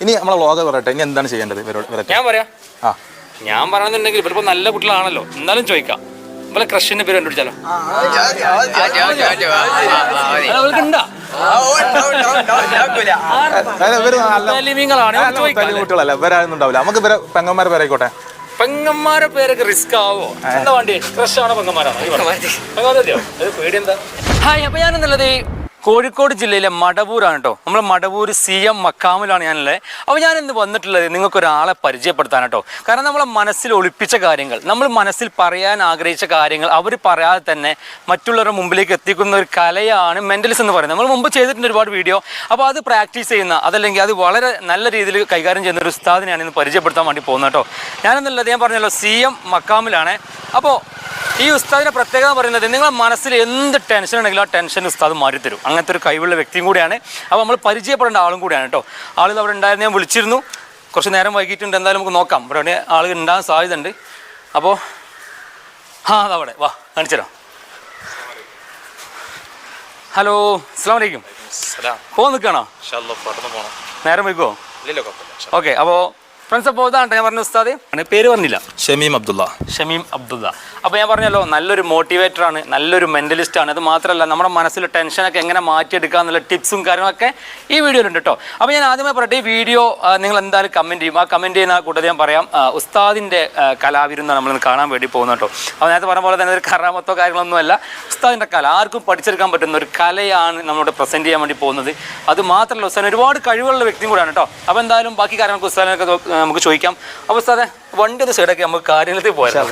ഇനി നമ്മളെ വ്ളോഗ് പറയട്ടെ ഇനി എന്താണ് ചെയ്യേണ്ടത് ഇവരോട് ഞാൻ പറയാം ആ ഞാൻ പറയണമെന്നുണ്ടെങ്കിൽ ഇവരിപ്പോ നല്ല കുട്ടികളാണല്ലോ എന്നാലും ചോദിക്കാം നമ്മളെ ക്രഷിന്റെ പേര് കണ്ടുപിടിച്ചാലോ കുട്ടികളല്ല ഇവരായൊന്നും ഉണ്ടാവില്ല നമുക്ക് ഇവരെ പെങ്ങന്മാരെ പേരായിക്കോട്ടെ പെങ്ങന്മാരെ പേരൊക്കെ റിസ്ക് ആവോ എന്താ വേണ്ടി ക്രഷാണോ ആണോ പെങ്ങന്മാരാണോ പേടി എന്താ ഹായ് അപ്പൊ ഞാനെന്നുള്ളത് കോഴിക്കോട് ജില്ലയിലെ മടവൂരാണ് കേട്ടോ നമ്മൾ മടവൂർ സി എം മക്കാമിലാണ് ഞാനുള്ളത് അപ്പോൾ ഞാൻ ഇന്ന് വന്നിട്ടുള്ളത് നിങ്ങൾക്ക് ഒരാളെ പരിചയപ്പെടുത്താൻ കേട്ടോ കാരണം നമ്മളെ മനസ്സിൽ ഒളിപ്പിച്ച കാര്യങ്ങൾ നമ്മൾ മനസ്സിൽ പറയാൻ ആഗ്രഹിച്ച കാര്യങ്ങൾ അവർ പറയാതെ തന്നെ മറ്റുള്ളവരുടെ മുമ്പിലേക്ക് എത്തിക്കുന്ന ഒരു കലയാണ് മെന്റലിസം എന്ന് പറയുന്നത്. നമ്മൾ മുമ്പ് ചെയ്തിട്ടുണ്ട് ഒരുപാട് വീഡിയോ അപ്പോൾ അത് പ്രാക്ടീസ് ചെയ്യുന്ന അതല്ലെങ്കിൽ അത് വളരെ നല്ല രീതിയിൽ കൈകാര്യം ചെയ്യുന്ന ഒരു ഉസ്താദിനെയാണ് ഇന്ന് പരിചയപ്പെടുത്താൻ വേണ്ടി പോകുന്നത് കേട്ടോ ഞാനെന്നുള്ളത് ഞാൻ പറഞ്ഞല്ലോ സി എം മക്കാമിലാണ്. അപ്പോൾ ഈ ഉസ്താദിന്റെ പ്രത്യേകത പറയുന്നത് നിങ്ങളെ മനസ്സിൽ എന്ത് ടെൻഷൻ ഉണ്ടെങ്കിലും ആ ടെൻഷൻ ഉസ്താദ് മാറ്റിത്തരും. അങ്ങനത്തെ ഒരു കഴിവുള്ള വ്യക്തിയും കൂടിയാണ്. അപ്പോൾ നമ്മൾ പരിചയപ്പെടേണ്ട ആളും കൂടിയാണ് കേട്ടോ. ആളുകൾ അവിടെ ഉണ്ടായിരുന്നു ഞാൻ വിളിച്ചിരുന്നു. കുറച്ച് നേരം വൈകിട്ടുണ്ട് എന്തായാലും നമുക്ക് നോക്കാം. ഇവിടെ ആളുകൾ ഉണ്ടാകാൻ സാധ്യതയുണ്ട്. അപ്പോൾ ആ അതവിടെ വാ കാണിച്ചോ ഹലോ അസ്സാം വലൈക്കും പോകാൻ നിൽക്കണോ? നേരം വൈകോ ഓക്കെ അപ്പോൾ ഫ്രണ്ട്സ് അപ്പോൾ ഇതാണ് ഞാൻ പറഞ്ഞ ഉസ്താദ്. പേര് പറഞ്ഞില്ല. ഷമീം അബ്ദുള്ള. ഷമീം അബ്ദുള്ള. അപ്പോൾ ഞാൻ പറഞ്ഞല്ലോ നല്ലൊരു മോട്ടിവേറ്റർ ആണ് നല്ലൊരു മെന്റലിസ്റ്റ് ആണ്. അത് മാത്രമല്ല നമ്മുടെ മനസ്സിലെ ടെൻഷനൊക്കെ എങ്ങനെ മാറ്റിയെടുക്കുക എന്നുള്ള ടിപ്സും കാര്യങ്ങളൊക്കെ ഈ വീഡിയോയിലുണ്ട് കേട്ടോ അപ്പോൾ ഞാൻ ആദ്യമേ പറയട്ടെ ഈ വീഡിയോ നിങ്ങൾ എന്തായാലും കമന്റ് ചെയ്യും. ആ കമന്റ് ചെയ്യുന്ന കൂട്ടത്തിൽ ഞാൻ പറയാം ഉസ്താദിന്റെ ഉസ്താദിന്റെ നമ്മൾ കലാവിരുന്നാണ് നമ്മളിന്ന് കാണാൻ വേണ്ടി പോകുന്നത് കേട്ടോ അപ്പോൾ നേരത്തെ പറഞ്ഞ പോലെ തന്നെ ഒരു കറാമത്തോ കാര്യങ്ങളൊന്നുമല്ല ഉസ്താദിന്റെ കല ആർക്കും പഠിച്ചെടുക്കാൻ പറ്റുന്ന ഒരു കലയാണ് നമ്മളോട് പ്രസന്റ് ചെയ്യാൻ വേണ്ടി പോകുന്നത്. അത് മാത്രമല്ല ഉസ്താദിന് ഒരുപാട് കഴിവുള്ള വ്യക്തിയും കൂടെയാണ് കേട്ടോ അപ്പോൾ എന്തായാലും ബാക്കി കാര്യങ്ങൾക്ക് ഉസ്താദിനൊക്കെ നമുക്ക് ചോദിക്കാം. അപ്പോൾ സാറേ വണ്ടി ഒന്ന് സൈഡൊക്കെ നമുക്ക് കാര്യത്തിൽ പോയാലോ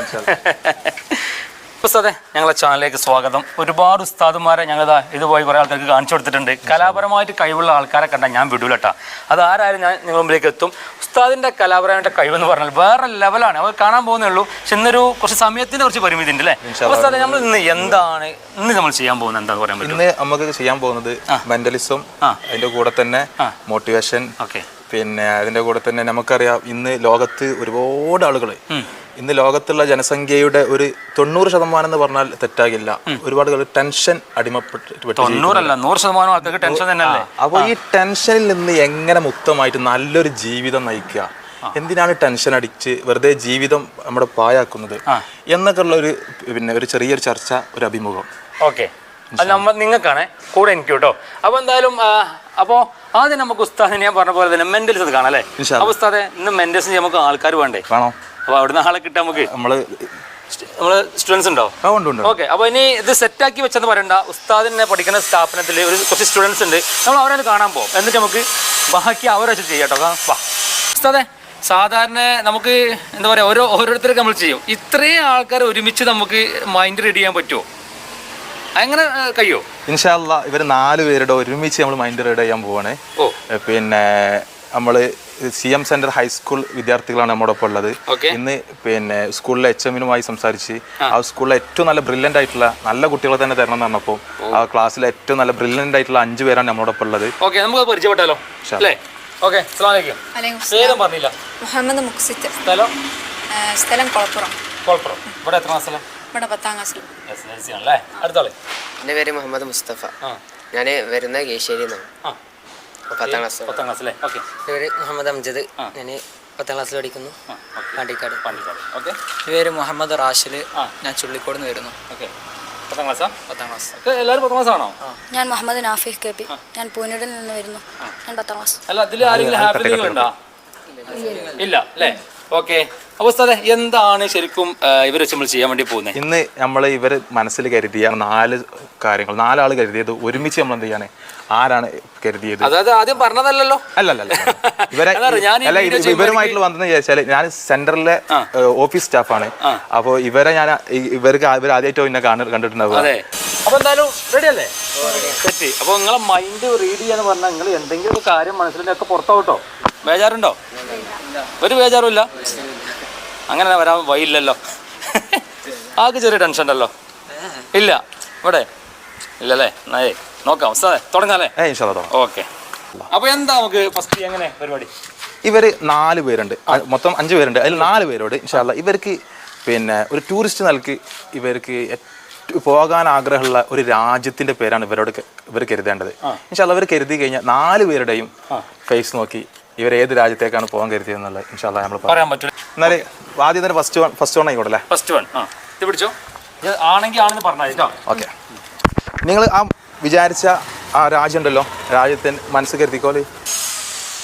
ഉസ്താദെ ഞങ്ങളെ ചാനലിലേക്ക് സ്വാഗതം. ഒരുപാട് ഉസ്താദുമാരെ ഞങ്ങളിതാ ഇതുപോയി കുറേ ആൾക്കാർക്ക് കാണിച്ചു കൊടുത്തിട്ടുണ്ട്. കലാപരമായിട്ട് കഴിവുള്ള ആൾക്കാരെ കണ്ടാൽ ഞാൻ വിടൂലട്ടാ. അത് ആരായാലും ഞാൻ നിങ്ങളുടെ മുമ്പിലേക്ക് എത്തും. ഉസ്താദിന്റെ കലാപരമായിട്ട് കഴിവെന്ന് പറഞ്ഞാൽ വേറെ ലെവലാണ് അവർ കാണാൻ പോകുന്നേ ഉള്ളൂ. പക്ഷെ ഇന്നൊരു കുറച്ച് സമയത്തിന്റെ കുറച്ച് പരിമിതി ഉണ്ട് അല്ലേ. ഉസ്താദെ നമ്മൾ ഇന്ന് എന്താണ് ഇന്ന് നമ്മൾ ചെയ്യാൻ പോകുന്നത്? എന്താന്ന് പറയാൻ പറ്റും ഇന്ന് നമുക്ക് ചെയ്യാൻ പോകുന്നത് മെന്റലിസം. അതിന്റെ കൂടെ തന്നെ മോട്ടിവേഷൻ ഓക്കെ. പിന്നെ അതിന്റെ കൂടെ തന്നെ നമുക്കറിയാം ഇന്ന് ലോകത്ത് ഒരുപാട് ആളുകൾ ഇന്ന് ലോകത്തുള്ള ജനസംഖ്യയുടെ ഒരു തൊണ്ണൂറ് ശതമാനം എന്ന് പറഞ്ഞാൽ തെറ്റാകില്ല. ഒരുപാട് ടെൻഷൻ അടിമപ്പെട്ട് അപ്പോൾ ഈ ടെൻഷനിൽ നിന്ന് എങ്ങനെ മുക്തമായിട്ട് നല്ലൊരു ജീവിതം നയിക്കുക? എന്തിനാണ് ടെൻഷൻ അടിച്ച് വെറുതെ ജീവിതം നമ്മുടെ പായാക്കുന്നത് എന്നൊക്കെ ഉള്ള ഒരു പിന്നെ ഒരു ചെറിയൊരു ചർച്ച ഒരു അഭിമുഖം. ഓക്കെ. അത് നമ്മൾ നിങ്ങൾക്കാണ്. കൂടെ എനിക്ക് കേട്ടോ അപ്പോൾ എന്തായാലും അപ്പോ അപ്പോൾ ആദ്യം നമുക്ക് ഉസ്താദിനെ ഞാൻ പറഞ്ഞ പോലെ തന്നെ മെന്റൽസ് കാണാം അല്ലേ? അപ്പോൾ ഉസ്താദെ ഇന്ന് മെന്റൽസ് നമുക്ക് ആൾക്കാർ വേണ്ടേ? കാണോ അപ്പോൾ അവിടുന്ന് ആളെ കിട്ടാൻ നമുക്ക് നമ്മൾ നമ്മൾ സ്റ്റുഡൻസ് ഉണ്ടോ? ഓക്കെ അപ്പോൾ ഇനി ഇത് സെറ്റാക്കി വെച്ചെന്ന് പറയണ്ട. ഉസ്താദിനെ പഠിക്കുന്ന സ്ഥാപനത്തിൽ ഒരു കുറച്ച് സ്റ്റുഡൻസ് ഉണ്ട്. നമ്മൾ അവരെ കാണാൻ പോകും എന്നിട്ട് നമുക്ക് ബാക്കി അവരെ വെച്ച് ചെയ്യാം കേട്ടോ ഉസ്താദെ സാധാരണ നമുക്ക് എന്താ പറയുക ഓരോ ഓരോരുത്തർക്ക് നമ്മൾ ചെയ്യും. ഇത്രയും ആൾക്കാർ ഒരുമിച്ച് നമുക്ക് മൈൻഡ് റെഡി ചെയ്യാൻ പറ്റുമോ അങ്ങനെ കഴിയോ? ഇൻഷാല്ല ഇവർ നാല് പേരുടെ ഒരുമിച്ച് നമ്മൾ മൈൻഡ് റീഡ് ചെയ്യാൻ പോവാണ്. ഓ. പിന്നെ നമ്മൾ സി എം സെന്റർ ഹൈസ്കൂൾ വിദ്യാർത്ഥികളാണ് നമ്മുടെ ഒപ്പം ഉള്ളത് ഇന്ന് പിന്നെ സ്കൂളിലെ എച്ച് എമ്മിനുമായി സംസാരിച്ച് ആ. സ്കൂളിലെ ഏറ്റവും നല്ല ബ്രില്യന്റ് ആയിട്ടുള്ള നല്ല കുട്ടികളെ തന്നെ തരണം എന്ന് പറഞ്ഞപ്പോൾ ആ ക്ലാസ്സിലെ ഏറ്റവും നല്ല ബ്രില്യന്റ് ആയിട്ടുള്ള അഞ്ച് പേരാണ് നമ്മളോടൊപ്പം ഉള്ളത്. ഓക്കെ നമുക്ക് പരിചയപ്പെട്ടാലോ? അല്ലേ? ഓക്കെ അസ്സലാമലൈക്കും വലൈക്കും പേരും പറഞ്ഞില്ല. മുഹമ്മദ് സ്ഥലം? സ്ഥലം കുളപ്പുറം. കോൾപ്പുറം ഇവിടെ എത്ര മാസം ഇവിടെ പത്താം ക്ലാസ്സിൽ. എസ് എൽ സി ആണല്ലേ? അടുത്താളെ. എന്റെ പേര് മുഹമ്മദ് മുസ്തഫ. ആ. ഞാൻ വരുന്ന കേശ്ശേരി നിന്നാണ് ആ. പത്താം ക്ലാസ്. പത്താം ക്ലാസ് അല്ലേ ഓക്കെ. എന്റെ പേര് മുഹമ്മദ് അംജദ്. ഞാൻ പത്താം ക്ലാസ്സിൽ പഠിക്കുന്നു. ആ ഓക്കെ. പാണ്ടിക്കാട്. പാണ്ടിക്കാട്. ഓക്കെ. എന്റെ പേര് മുഹമ്മദ് റാഷിൽ ആ. ഞാൻ ചുള്ളിക്കോട് നിന്ന് വരുന്നു. ഓക്കെ. പത്താം ക്ലാസ്സാ? പത്താം ക്ലാസ്. ഒക്കെ എല്ലാവരും പത്താം ക്ലാസ് ആണോ ഞാൻ മുഹമ്മദ് നാഫിഫ് കെ പി. ഞാൻ പൂനൂരിൽ നിന്ന് വരുന്നു. ഞാൻ പത്താം ക്ലാസ്. അല്ല അതിൽ ആരെങ്കിലും ഹാപ്പി ഉണ്ടോ ഇല്ല അല്ലേ? ഓക്കെ. ഉസ്താദെ എന്താണ് ശരിക്കും വെച്ച് നമ്മൾ ചെയ്യാൻ വേണ്ടി പോകുന്നത് ഇന്ന് നമ്മൾ ഇവർ മനസ്സിൽ കരുതിയ നാല് കാര്യങ്ങൾ നാലാൾ കരുതിയത് ഒരുമിച്ച് നമ്മൾ എന്ത് ചെയ്യാനേ ആരാണ് കരുതിയത്? അതായത് ആദ്യം പറഞ്ഞതല്ലല്ലോ. അല്ലല്ല ഇവരെ അല്ല ഇവരുമായിട്ടുള്ള വന്നെന്ന് ചോദിച്ചാൽ ഞാൻ സെന്ററിലെ ഓഫീസ് സ്റ്റാഫാണ്. അപ്പോൾ ഇവരെ ഞാൻ ഇവർക്ക് ഇവർ ആദ്യമായിട്ടോ എന്നെ കാണ കണ്ടിട്ടുണ്ടാവുക. അതെ. അപ്പൊ എന്തായാലും റെഡി അല്ലേ? സെറ്റ്. അപ്പൊ നിങ്ങളെ മൈൻഡ് റീഡ് ചെയ്യാന്ന് പറഞ്ഞാൽ നിങ്ങൾ എന്തെങ്കിലും ഒരു കാര്യം മനസ്സിലൊക്കെ പുറത്താവട്ടോ ബേജാറുണ്ടോ? ഒരു ബേജാറും ഇല്ല. അങ്ങനെ വരാൻ വയില്ലല്ലോ ആകെ ചെറിയ ടെൻഷൻ ഉണ്ടല്ലോ. ഇല്ല ഇവിടെ. ഇല്ലല്ലേ? നേ നോക്കാം സാറേ തുടങ്ങാല്ലേ? ഓക്കെ. അപ്പൊ എന്താ നമുക്ക് ഫസ്റ്റ് എങ്ങനെ പരിപാടി? ഇവർ നാല് പേരുണ്ട്. മൊത്തം അഞ്ച് പേരുണ്ട്. അതിൽ നാല് പേരോട് ഇൻഷാല്ല ഇവർക്ക് പിന്നെ ഒരു ടൂറിസ്റ്റ് നൽകി ഇവർക്ക് പോകാൻ ആഗ്രഹമുള്ള ഒരു രാജ്യത്തിന്റെ പേരാണ് ഇവരോട് ഇവർ കരുതേണ്ടത്. ഇൻഷാല്ല ഇവർ കരുതി കഴിഞ്ഞാൽ നാല് പേരുടെയും ഫേസ് നോക്കി ഇവർ ഏത് രാജ്യത്തേക്കാണ് പോകാൻ കരുതിയെന്നുള്ളത് ഇൻഷാല്ല നമ്മൾ പറയാം പറയാൻ പറ്റില്ല എന്നാൽ ആദ്യം തന്നെ ഫസ്റ്റ് വൺ ഫസ്റ്റ് വൺ ആയിക്കോട്ടെ ഫസ്റ്റ് വൺ ആ. ഇത് പിടിച്ചോ? ആണെങ്കിൽ ആണെന്ന് പറഞ്ഞാൽ ഓക്കെ. നിങ്ങൾ ആ വിചാരിച്ച ആ രാജ്യം ഉണ്ടല്ലോ. രാജ്യത്തിന് മനസ്സ് കരുതിക്കോൽ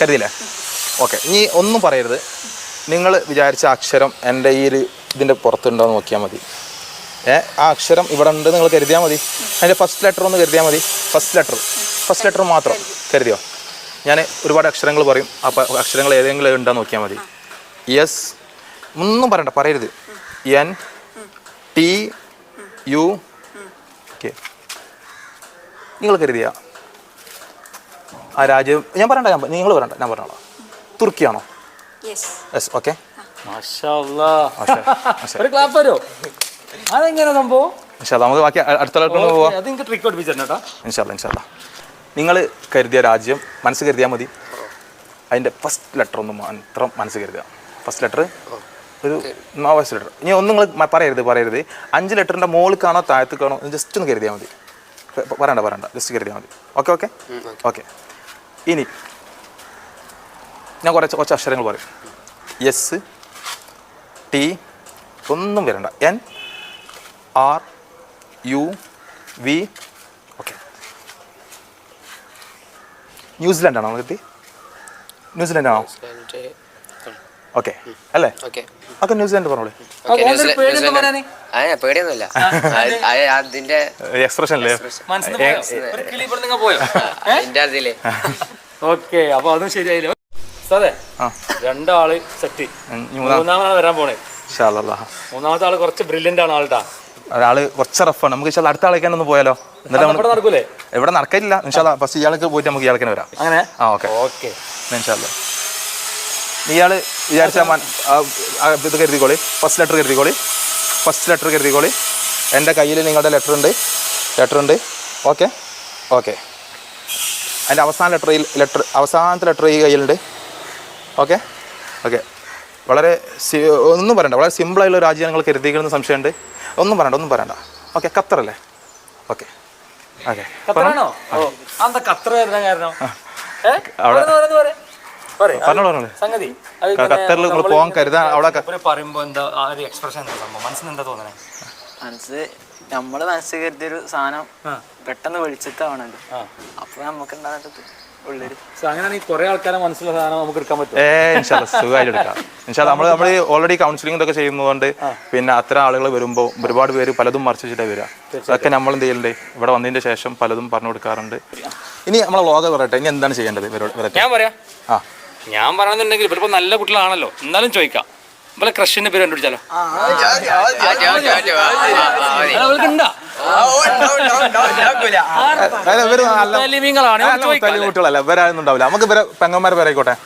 കരുതിയില്ലേ? ഓക്കെ. ഇനി ഒന്നും പറയരുത്. നിങ്ങൾ വിചാരിച്ച അക്ഷരം എന്റെ ഈ ഒരു ഇതിന്റെ പുറത്തുണ്ടോ എന്ന് നോക്കിയാൽ മതി. ഏ? ആ അക്ഷരം ഇവിടെ ഉണ്ട് നിങ്ങൾ കരുതിയാൽ മതി. അതിന്റെ ഫസ്റ്റ് ലെറ്റർ ഒന്ന് കരുതിയാൽ മതി. ഫസ്റ്റ് ലെറ്റർ ഫസ്റ്റ് ലെറ്റർ മാത്രം കരുതിയോ? ഞാൻ ഒരുപാട് അക്ഷരങ്ങൾ പറയും. അപ്പോൾ അക്ഷരങ്ങൾ ഏതെങ്കിലും ഉണ്ടോ നോക്കിയാൽ മതി. യെസ് ഒന്നും പറയണ്ട പറയരുത്. എൻ ടി യു കെ നിങ്ങൾ കരുതിയ ആ രാജ്യം ഞാൻ പറയണ്ട ഞാൻ നിങ്ങൾ പറയണ്ട ഞാൻ പറഞ്ഞോളാം. തുർക്കിയാണോ യെസ് യെസ് ഓക്കെ മാഷാ അല്ലാ. ഒരു ക്ലാപ്പ് വരോ. അതെങ്ങനെ സംഭവം? നമുക്ക് ബാക്കി പോവാം. നിങ്ങൾ കരുതിയ രാജ്യം മനസ്സ് കരുതിയാൽ മതി. അതിന്റെ ഫസ്റ്റ് ലെറ്റർ ഒന്ന് മാത്രം മനസ്സ് കരുതുക. ഫസ്റ്റ് ലെറ്റർ ഒരു ഫസ്റ്റ് ലെറ്റർ. ഇനി ഒന്നും നിങ്ങൾ പറയരുത് പറയരുത്. അഞ്ച് ലെറ്ററിന്റെ മുകളിലേക്കാണോ താഴത്തേക്കാണോ ജസ്റ്റ് ഒന്ന് കരുതിയാൽ മതി. പറയണ്ട പറയണ്ട. ജസ്റ്റ് കരുതിയാൽ മതി. ഓക്കെ ഓക്കെ ഓക്കെ ഇനി ഞാൻ കുറച്ച് കുറച്ച് അക്ഷരങ്ങൾ പറയും. എസ് ടി ഒന്നും വരണ്ട. N R U V okay ന്യൂസിലാൻഡാണോ നമ്മൾ എത്തി ന്യൂസിലാൻഡ് ആണോ? ഓക്കെ. അല്ലേ? ഓക്കെ. ന്യൂസിലാൻഡ് പറഞ്ഞോളൂ. പേടിയൊന്നുമില്ല. അതിന്റെ എക്സ്പ്രഷൻ അല്ലേ മനസ്സിൽ ഒരു കിളി ഇവിടെ നിങ്ങൾ പോയോ? അതിന്റെ ഓക്കെ അപ്പൊ അതും ശരിയായില്ലോ? സാറേ രണ്ടാൾ സെറ്റ്. മൂന്നാമതാണ് വരാൻ പോണേ. മൂന്നാമത്തെ ആൾ കുറച്ച് ബ്രില്യന്റ് ആണ് ആൾട്ടാ. ഒരാൾ കുറച്ച് റഫാണ് നമുക്ക് ഇഷ്ടം അടുത്ത ആളേക്കാൻ ഒന്ന് പോയാലോ? എന്നിട്ട് നമ്മൾ ഇവിടെ നടക്കൂലേ? എവിടെ നടക്കില്ല ഇൻഷാല്ല ഫസ്റ്റ് ഇയാൾക്ക് പോയിട്ട് നമുക്ക് ഇയാൾക്ക് വരാം. അങ്ങനെ? ആ ഓക്കെ. ഓക്കെ. ഇൻഷാല്ല ഇയാൾ വിചാരിച്ച മൻ- ആ, ആ, ഇത് കരുതിക്കോളി. ഫസ്റ്റ് ലെറ്റർ കരുതിക്കോളി. ഫസ്റ്റ് ലെറ്റർ കരുതിക്കോളി. എന്റെ കയ്യിൽ നിങ്ങളുടെ ലെറ്റർ ഉണ്ട്. ലെറ്റർ ഉണ്ട്. ഓക്കെ ഓക്കെ അതിന്റെ അവസാന ലെറ്റർ ലെറ്റർ അവസാനത്തെ ലെറ്റർ ഈ കയ്യിലുണ്ട്. ഓക്കെ ഓക്കെ വളരെ ഒന്നും പറയണ്ട. വളരെ സിമ്പിളായുള്ള രാജ്യം നിങ്ങൾ കരുതിക്കണമെന്ന് സംശയമുണ്ട്. ഒന്നും പറയണ്ട ഒന്നും പറയണ്ട. ഓക്കെ ഖത്തറല്ലേ ഓക്കെ ഓക്കെ ഖത്തറാണോ? ഖത്തർ വരുന്ന കാരണം? അവിടെ- സംഗതി. ഖത്തറിൽ നിങ്ങൾ നമ്മൾ പോകാൻ കരുതാൻ അവിടെ എന്താ ആ ഒരു എക്സ്പ്രഷൻ എന്താ സംഭവം? മനസ്സിന് എന്താ തോന്നണേ? മനസ്സ് നമ്മൾ മനസ്സ് കരുതിയൊരു സാധനം. പെട്ടെന്ന് വെളിച്ചത്താവണല്ലോ അപ്പൊ നമുക്ക് ഉണ്ടാകുന്നത് അങ്ങനെയാണെങ്കിൽ കുറെ ആൾക്കാരെ മനസ്സിലുള്ള സാധനം നമുക്ക് എടുക്കാൻ പറ്റും സുഖമായിട്ട് എടുക്കാം. നമ്മൾ നമ്മൾ ഓൾറെഡി കൗൺസിലിംഗ് ഇതൊക്കെ ചെയ്യുന്നതുകൊണ്ട് പിന്നെ അത്തരം ആളുകൾ വരുമ്പോൾ ഒരുപാട് പേര് പലതും മറിച്ചിട്ടേ വരിക അതൊക്കെ നമ്മൾ എന്ത് ചെയ്യലുണ്ട്? ഇവിടെ വന്നതിന്റെ ശേഷം പലതും പറഞ്ഞു കൊടുക്കാറുണ്ട്. ഇനി നമ്മളെ ലോകം പറയട്ടെ. ഇനി എന്താണ് ചെയ്യേണ്ടത്? ഞാൻ പറയാം. ആ. ഞാൻ പറയണമെന്നുണ്ടെങ്കിൽ ഇവരിപ്പോ നല്ല കുട്ടികളാണല്ലോ എന്നാലും ചോദിക്കാം ഇവളെ ക്രഷിന്റെ പേര് കണ്ടുപിടിച്ചാലോ മുത്തലിമീങ്ങളാണ് നല്ല മുത്തലിം കുട്ടികളല്ല ഇവരായൊന്നും ഉണ്ടാവില്ല നമുക്ക് ഇവരെ പെങ്ങന്മാരെ പേരായിക്കോട്ടെ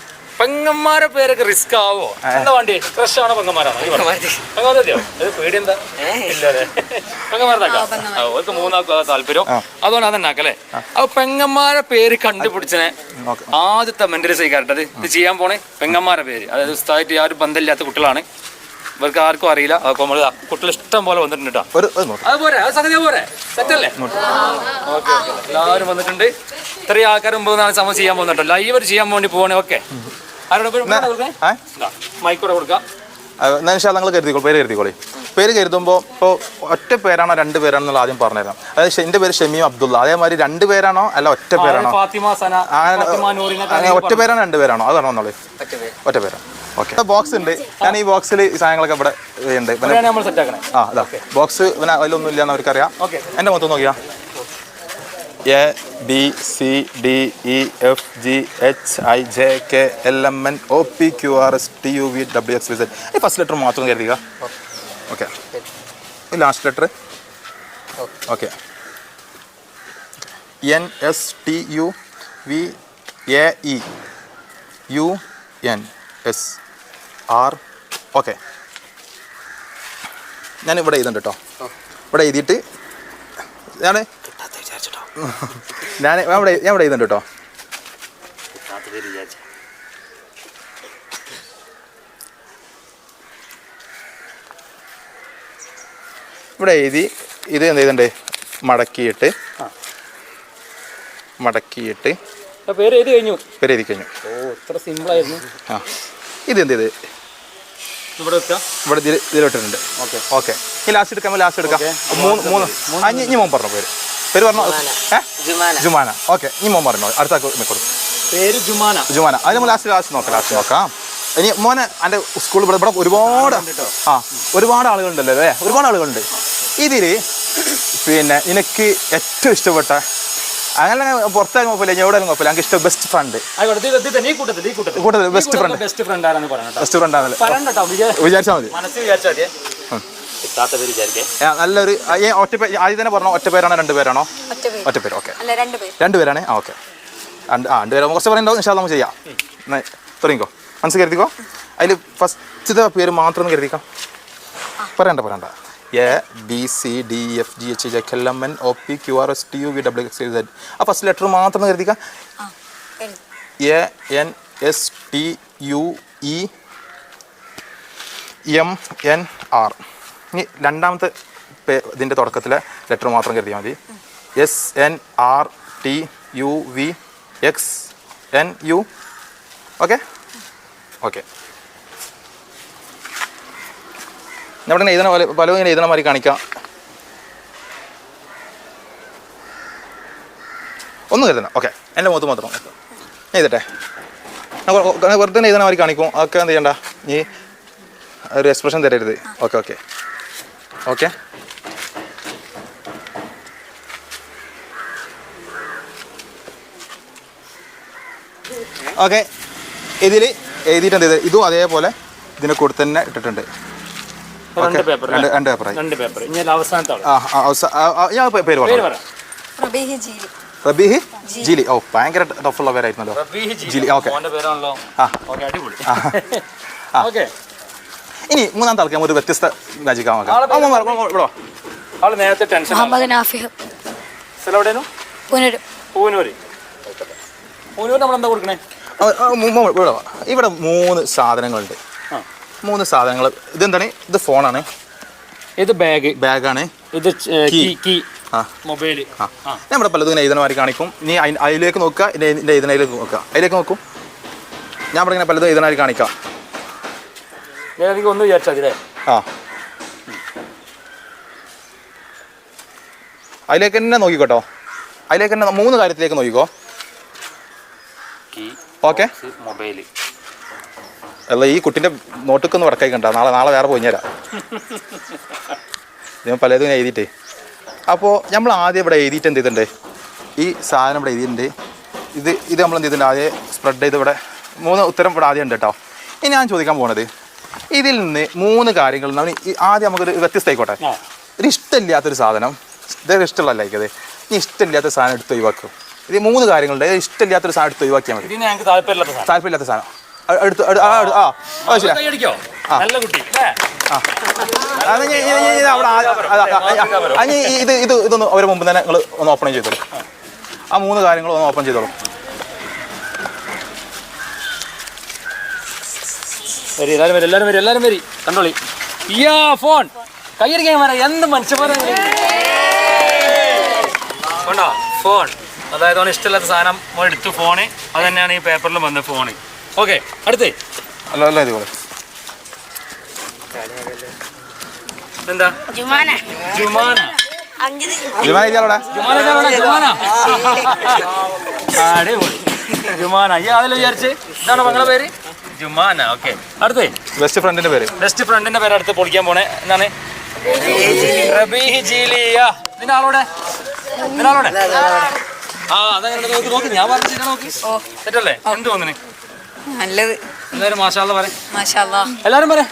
പെങ്ങന്മാരെ പേരൊക്കെ റിസ്ക് ആവോ? എന്താ വണ്ടി? ക്രഷ് ആണോ പെങ്ങന്മാരാണോ? പെങ്ങന്മാരതെയോ അത് പെങ്ങന്മാരതാക്കാം അവർക്ക് മൂന്നാൾക്ക് അതാ താല്പര്യം. അതുകൊണ്ട് അതന്നെ ആക്കല്ലേ? അപ്പൊ പെങ്ങന്മാരെ പേര് കണ്ടുപിടിച്ചനെ ആദ്യത്തെ ആദ്യത്തെ മെന്റലിസ് അത് ഇത് ചെയ്യാൻ പോണേ പെങ്ങന്മാരെ പേര്. അതായത് ഉസ്തായിട്ട് ആരും ബന്ധമില്ലാത്ത കുട്ടികളാണ്. ഇവർക്ക് ആർക്കും അറിയില്ല. അപ്പൊ നമ്മൾ കുട്ടികൾ ഇഷ്ടം പോലെ വന്നിട്ടുണ്ട് കേട്ടോ. ഒരു ഒരു നോട്ട്. അത് പോരെ അത് സംഗതി പോരെ. സെറ്റല്ലേ ഓക്കെ എല്ലാവരും വന്നിട്ടുണ്ട്. ഇത്രയും ആൾക്കാർ മുമ്പ് നാളെ സമയം ചെയ്യാൻ പോകുന്നുണ്ടോ ലൈവ് ചെയ്യാൻ വേണ്ടി പോകണേ ഓക്കെ. ഇൻഷാല്ല നിങ്ങൾ കരുതിക്കോളൂ പേര് കരുതിക്കോളി. പേര് കരുതുമ്പോൾ ഇപ്പോൾ ഒറ്റ പേരാണോ രണ്ട് പേരാണോ എന്നുള്ള ആദ്യം പറഞ്ഞുതരാം. അതായത് എന്റെ എന്റെ പേര് ഷമീം അബ്ദുള്ള അതേമാതിരി രണ്ട് പേരാണോ അല്ല ഒറ്റ പേരാണോ? ഫാത്തിമ സന ഫാത്തിമ നൂറിനെ അങ്ങനെ ഒറ്റ പേരാണോ രണ്ട് പേരാണോ? അതാണോ എന്നുള്ളത് ഒറ്റ പേരാണ് ഓക്കെ. ബോക്സ് ഉണ്ട്. ഞാൻ ഈ ബോക്സിൽ ഈ സാധനങ്ങളൊക്കെ ഇവിടെ ഉണ്ട് ഇവനെ നമ്മൾ സെറ്റ് ആക്കണേ. ആ അതാ ബോക്സ് പിന്നെ അതിലൊന്നും ഇല്ലാന്ന് അവർക്കറിയാം. എന്റെ എന്റെ മൊത്തം നോക്കിയാ A B C D E F G H I J K L M N O P Q R S T U V W X Z ഈ ഫസ്റ്റ് ലെറ്റർ മാത്രം കരുതുക. ഓക്കെ ഈ last letter okay N S T U V A E U N S R okay ഞാൻ ഇവിടെ എഴുതുന്നുണ്ട് കേട്ടോ ഇവിടെ എഴുതിയിട്ട് ഞാൻ ഞാൻ അവിടെ ഞാൻ ഇവിടെ എഴുതുന്നുണ്ട് കേട്ടോ. ഇവിടെ എഴുതി ഇത് എന്ത് ചെയ്തിട്ടുണ്ട്? മടക്കിയിട്ട്. മടക്കിയിട്ട്. പേര് എഴുതി കഴിഞ്ഞു. പേര് എഴുതി കഴിഞ്ഞു. ഓ ഇത്ര സിമ്പിൾ ആയിരുന്നു ആ. ഇത് എന്ത് ചെയ്ത്? ഇവിടെ ഇവിടെ ഇതിൽ ഇതിലിട്ടിട്ടുണ്ട് ഓക്കെ. ഓക്കെ. ഈ ലാസ്റ്റ് എടുക്കാം ലാസ്റ്റ് എടുക്കാം. മൂന്ന് മൂന്ന് അഞ്ഞ് ഇനി മോൻ പറഞ്ഞോ പേര്. പേര് പറഞ്ഞു? ജുമാന. ജുമാന. ഓക്കെ ഇനി മോൻ പറഞ്ഞോ? അടുത്ത കൊടുക്കും പേര് ജുമാന. ജുമാന. അത് നമ്മൾ ലാസ്റ്റ് ലാസ്റ്റ് നോക്കാം ലാസ്റ്റ് നോക്കാം. ഇനി മോനെ എന്റെ സ്കൂളിൽ ഇവിടെ ഇവിടെ ഒരുപാട് ആ ഒരുപാട് ആളുകളുണ്ടല്ലോ അല്ലേ? ഒരുപാട് ആളുകളുണ്ട്. ഇതിൽ പിന്നെ എനിക്ക് ഏറ്റവും ഇഷ്ടപ്പെട്ട അങ്ങനെ പുറത്തായാലും കുഴപ്പമില്ല ഞാൻ എവിടെയാലും കുഴപ്പമില്ല. എനിക്ക് ഇഷ്ടം ബെസ്റ്റ് ഫ്രണ്ട് കൂട്ടത്തിൽ ഈ കൂട്ടത്തിൽ കൂട്ടത്തിൽ ബെസ്റ്റ് ഫ്രണ്ട് ബെസ്റ്റ് ഫ്രണ്ട് ആണല്ലേ? പറയണ്ട കേട്ടോ വിജയ വിചാരിച്ചാൽ മതി. മനസ്സിൽ വിചാരിച്ചാൽ മതിയെ. കിട്ടാത്ത പേര് വിചാരിക്കേ നല്ലൊരു ഒറ്റ പേര് ആദ്യം തന്നെ പറഞ്ഞോ ഒറ്റ പേരാണോ രണ്ട് പേരാണോ? ഒറ്റ പേര്. ഓക്കെ. അല്ല രണ്ട് പേര്. രണ്ട് പേരാണ്? ആ ഓക്കെ. ആ രണ്ട് പേര് കുറച്ച് പറയുന്നുണ്ടാവും. ഇൻഷാ നമുക്ക് ചെയ്യാം. തുടങ്ങിക്കോ. മനസ്സ് കരുതിക്കോ? അതിൽ ഫസ്റ്റത്തെ പേര് മാത്രം കരുതിക്കാം. പറയണ്ട പറയണ്ട. A B C D F G H J L M N O P Q R S T U V W X Z ആ ഫസ്റ്റ് ലെറ്റർ മാത്രം കരുതിക്കാം. ആ A N S T U E M N R ഇനി രണ്ടാമത്തെ പേ- ഇതിന്റെ തുടക്കത്തിലെ letter മാത്രം കരുതിയാൽ മതി. S N R T U V X N U okay okay ഇങ്ങനെ എഴുതണ പോലെ പലതും ഇങ്ങനെ എഴുതണ മാതിരി കാണിക്കാം. ഒന്നും കരുതണം ഓക്കെ എന്റെ മുഖത്ത് മാത്രം എഴുതട്ടെ. വെറുതെ എഴുതണ മാതിരി കാണിക്കും. അതൊക്കെ എന്ത് ചെയ്യണ്ട? നീ ഒരു expression തരരുത്. Okay okay okay. Okay. ഇതിൽ എഴുതിയിട്ടുണ്ട് ഇത്. ഇതും അതേപോലെ ഇതിനെ കൂടെ തന്നെ ഇട്ടിട്ടുണ്ട്. രണ്ട് പേപ്പർ രണ്ട് പേപ്പർ രണ്ട് പേപ്പർ. ആ ഞാൻ പേര് പേര് പറഞ്ഞു പറ. റബീഹി ജീലി. റബീഹി ജിലി. ഓ ഭയങ്കര ടഫുള്ള പേരായിരുന്നല്ലോ. ജിലി, ആ. അടിപൊളി. ആ. ഓക്കെ. ഇനി മൂന്നാമത്തെ ആൾക്ക് നമുക്ക് ഒരു വ്യത്യസ്ത ആളെ. ആൾ നേരത്തെ ടെൻഷൻ മുഹമ്മദ് നാഫിഹ്. സ്ഥലം എവിടെയായിരുന്നു പുനര്. പൂനൂര്. പൂനൂര് നമ്മൾ എന്താ കൊടുക്കണേ? ഇവിടെ ഇവിടെ മൂന്ന് സാധനങ്ങളുണ്ട്. മൂന്ന് സാധനങ്ങൾ ഇതെന്താണ്? ഇത് ഫോണാണ്. ഇത് ബാഗ്. ബാഗാണ്. ഇത് കീ. മൊബൈൽ. നമ്മുടെ പലതും ഇങ്ങനെ എഴുതണമാരി കാണിക്കും. നീ അയി- അതിലേക്ക് നോക്കുക. ഇനി ഇതിന്റെ എഴുതണയിലേക്ക് നോക്കുക. അതിലേക്ക് നോക്കും. ഞാൻ ഇവിടെ ഇങ്ങനെ പലതും എഴുതണമാരി കാണിക്കാം. എനിക്ക് ഒന്ന് അല്ലേ ആ. അതിലേക്ക് തന്നെ നോക്കിക്കോട്ടോ. അതിലേക്ക് തന്നെ മൂന്ന് കാര്യത്തിലേക്ക് നോക്കിക്കോ. ഓക്കെ. മൊബൈൽ അല്ല ഈ കുട്ടിന്റെ നോട്ടിക്കൊന്ന് വർക്കായി കണ്ട നാളെ നാളെ വേറെ പോയി തരാം ഞാൻ പലതും എഴുതിയിട്ടേ. അപ്പോൾ നമ്മൾ ആദ്യം ഇവിടെ എഴുതിയിട്ട് എന്ത് ചെയ്തിട്ടുണ്ട്? ഈ സാധനം ഇവിടെ എഴുതിയിട്ടുണ്ട്. ഇത് ഇത് നമ്മൾ എന്ത് ചെയ്തിട്ടുണ്ട്? ആദ്യം സ്പ്രെഡ് ചെയ്ത് ഇവിടെ മൂന്ന് ഉത്തരം ഇവിടെ ആദ്യം ഉണ്ട് കേട്ടോ. ഇനി ഞാൻ ചോദിക്കാൻ പോണത് ഇതിൽ നിന്ന് മൂന്ന് കാര്യങ്ങൾ ആദ്യം നമുക്കൊരു വ്യത്യസ്തമായിക്കോട്ടെ. ഒരു ഇഷ്ടമില്ലാത്തൊരു സാധനം ഇതൊരു ഇഷ്ടമുള്ള ഇത് ഇനി ഇഷ്ടമില്ലാത്ത സാധനം എടുത്ത് ഒഴിവാക്കും ഇത് മൂന്ന് കാര്യങ്ങളുണ്ട് ഇഷ്ടമില്ലാത്തൊരു സാധനം എടുത്ത് ഒഴിവാക്കിയാൽ മതി താല്പര്യമില്ലാത്ത സാധനം എടുത്ത് ആ ആ നല്ല കുട്ടി ഇത് ഇത് ഇതൊന്ന് അവരെ മുമ്പ് തന്നെ നിങ്ങൾ ഒന്ന് ഓപ്പൺ ചെയ്തോളൂ ആ മൂന്ന് കാര്യങ്ങൾ ഒന്ന് ഓപ്പൺ ചെയ്തോളൂ വരി എല്ലാവരും വരി എല്ലാവരും വരി എല്ലാവരും വരി. കണ്ടോളി. ഇയ്യാ ഫോൺ. കയ്യൊരു ക്യാമറ എന്ത് മനുഷ്യന്മാരെ കണ്ടോ? ഫോൺ. അതായത് അവന് ഇഷ്ടമില്ലാത്ത സാധനം അവൻ എടുത്തു ഫോണ്. അത് തന്നെയാണ് ഈ പേപ്പറിൽ വന്ന ഫോണ്. ഓക്കെ അടുത്തേ. അല്ല അല്ല ഇതുപോലെ എന്താ ജുമാന. ജുമാന. ജുമാന അടിപൊളി. ജുമാന. ഈ അതിൽ വിചാരിച്ച്? ഇതാണ് മകളെ പേര്? ജുമാന ഓക്കെ. അടുത്തേ. ബെസ്റ്റ് ഫ്രണ്ടിന്റെ പേര്. ബെസ്റ്റ് ഫ്രണ്ടിന്റെ പേര് അടുത്ത് പൊളിക്കാൻ പോണേ. എന്താണ്? റബീഹ് ജീലിയ. നിന്റെ ആളോടെ നിന്റെ ആളോടെ ആ അതങ്ങനെ നോക്ക് നോക്ക്. ഞാൻ പറഞ്ഞിട്ട് നോക്ക്. തെറ്റല്ലേ? എന്ത് തോന്നുന്നു? നല്ലത്. എല്ലാവരും മാഷാള്ള പറ. മാഷാ എല്ലാരും പറ.